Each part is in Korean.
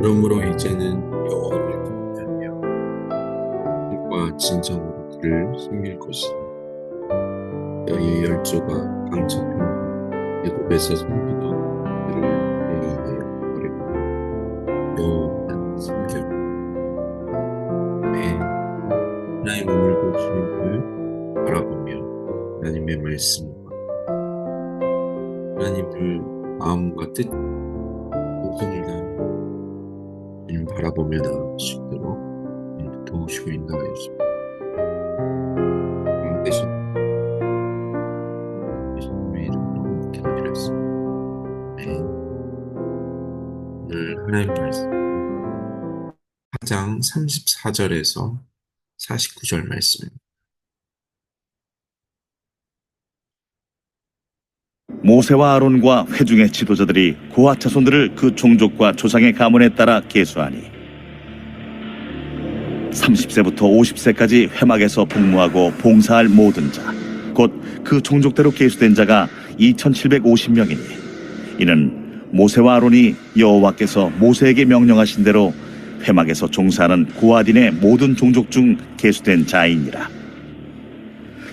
그러므로 이제는 여호와를 경외하며 뜻과 진정으로 그를 섬길 것이다. 너희의 열조가 방첩한 애굽에서 섬기던 그를 대하여 버리고 여호와만 섬겨 매 하나님 오늘도 주님을 바라보며 하나님의 말씀과 하나님을 마음과 뜻 모성을 다하 며 주님 바라보며 나아갈 수 있도록 도우시고 인도하여 주십니다. 대신 예수님의 이름으로 기도드렸습니다. 네. 오늘 하나님 말씀 4장 34절에서 49절 말씀입니다. 모세와 아론과 회중의 지도자들이 고아 자손들을 그 종족과 조상의 가문에 따라 계수하니 30세부터 50세까지 회막에서 복무하고 봉사할 모든 자, 곧 그 종족대로 계수된 자가 2,750명이니 이는 모세와 아론이 여호와께서 모세에게 명령하신 대로 회막에서 종사하는 고아딘의 모든 종족 중 계수된 자이니라.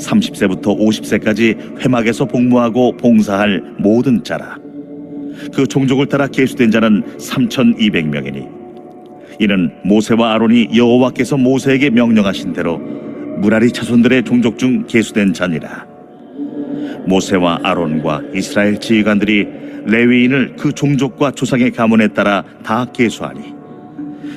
30세부터 50세까지 회막에서 복무하고 봉사할 모든 자라. 그 종족을 따라 계수된 자는 3,200명이니 이는 모세와 아론이 여호와께서 모세에게 명령하신 대로 무라리 자손들의 종족 중 계수된 자니라. 모세와 아론과 이스라엘 지휘관들이 레위인을 그 종족과 조상의 가문에 따라 다 계수하니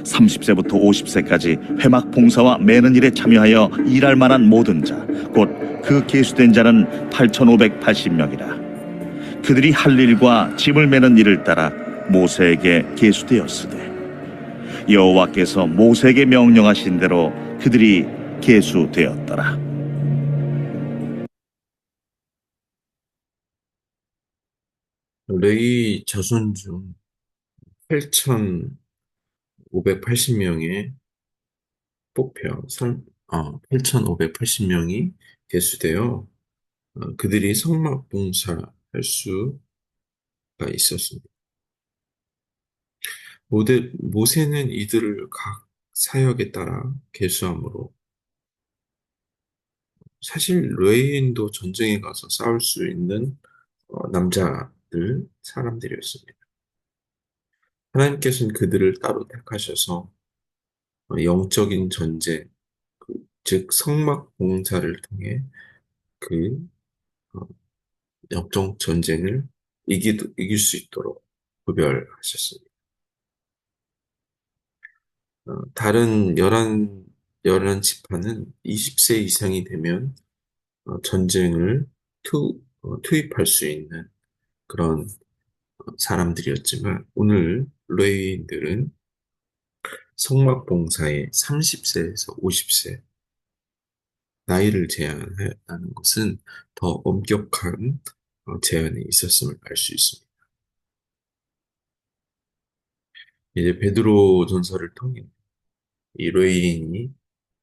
30세부터 50세까지 회막 봉사와 매는 일에 참여하여 일할 만한 모든 자, 곧 그 계수된 자는 8,580명이라. 그들이 할 일과 짐을 매는 일을 따라 모세에게 계수되었으되 여호와께서 모세에게 명령하신 대로 그들이 계수되었더라. 레위 자손 중 8,580명의 뽑혀 선, 어, 8,580명이 개수되어 어, 그들이 성막 봉사할 수가 있었습니다. 모세는 이들을 각 사역에 따라 개수함으로 사실 레위인도 전쟁에 가서 싸울 수 있는 어, 남자들 사람들이었습니다. 하나님께서는 그들을 따로 택하셔서 어, 영적인 전쟁, 그, 즉 성막 봉사를 통해 그 어, 영적 전쟁을 이기, 이길 수 있도록 구별하셨습니다. 어, 다른 열한 열한 지파는 20세 이상이 되면 어, 전쟁을 투, 어, 투입할 수 있는 그런 어, 사람들이었지만 오늘 레위인들은 성막 봉사에 30세에서 50세 나이를 제한하는 것은 더 엄격한 어, 제한이 있었음을 알 수 있습니다. 이제 베드로 전서를 통해 이 레위인이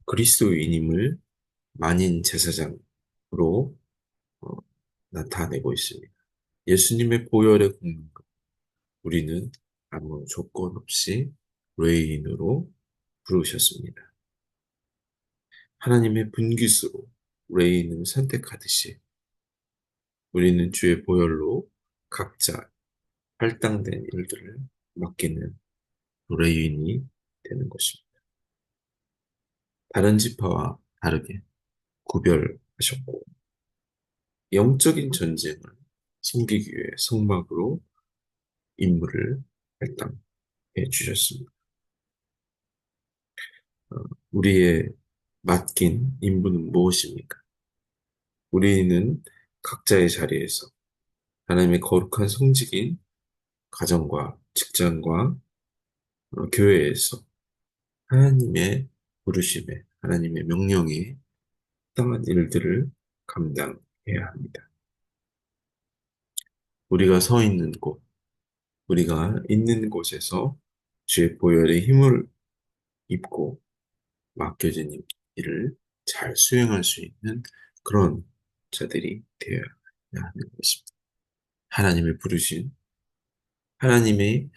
그리스도인임을 만인 제사장으로 어, 나타내고 있습니다. 예수님의 보혈의 공로가 우리는 아무 조건 없이 레인으로 부르셨습니다. 하나님의 분깃으로 레인을 선택하듯이 우리는 주의 보혈로 각자 할당된 일들을 맡기는 레인이 되는 것입니다. 다른 지파와 다르게 구별하셨고 영적인 전쟁을 섬기기 위해 성막으로 임무를 할당해 주셨습니다. 어, 우리의 맡긴 임무는 무엇입니까? 우리는 각자의 자리에서 하나님의 거룩한 성직인 가정과 직장과 어, 교회에서 하나님의 부르심에, 하나님의 명령에 합당한 일들을 감당해야 합니다. 우리가 서 있는 곳, 우리가 있는 곳에서 주의 보혈의 힘을 입고 맡겨진 일을 잘 수행할 수 있는 그런 자들이 되어야 하는 것입니다. 하나님의 부르신, 하나님의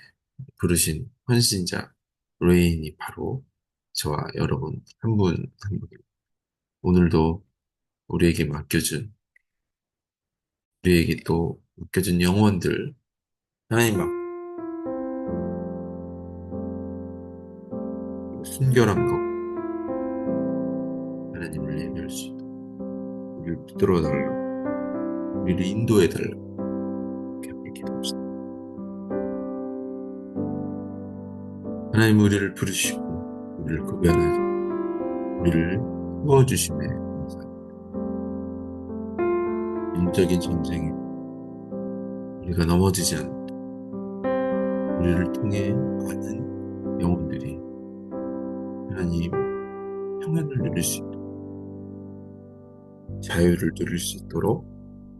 부르신 헌신자, 레인이 바로 저와 여러분 한 분 한 분. 오늘도 우리에게 맡겨준, 우리에게 또 맡겨준 영혼들, 하나님 막 순결함과 하나님을 예배할 수 있도록 우리를 붙들어 달라고 우리를 인도해 달라고 이렇게 기도합시다. 하나님 우리를 부르시고 우리를 구별하시고 우리를 도와주심에 감사합니다. 영적인 전쟁에 우리가 넘어지지 않도록 우리를 통해 많은 영혼들이 하나님 평안을 누릴 수 있도록 자유를 누릴 수 있도록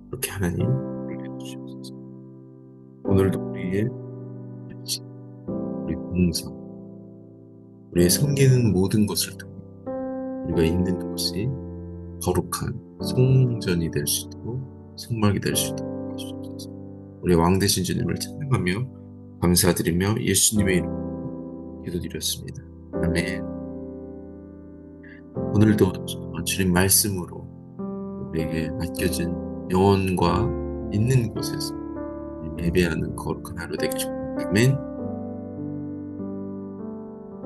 그렇게 하나님 해주시옵소서. 오늘도 우리의 우리 봉사, 우리의 섬기는 모든 것을 통해 우리가 있는 곳이 거룩한 성전이 될 수 있도록 성막이 될 수 있도록 도와주옵소서. 우리 왕 되신 주님을 찬양하며 감사드리며 예수님의 이름으로 기도드렸습니다. 아멘. 오늘도 주님 말씀으로 우리에게 맡겨진 영혼과 있는 곳에서 예배하는 거룩한 하루 되기 축복합니다.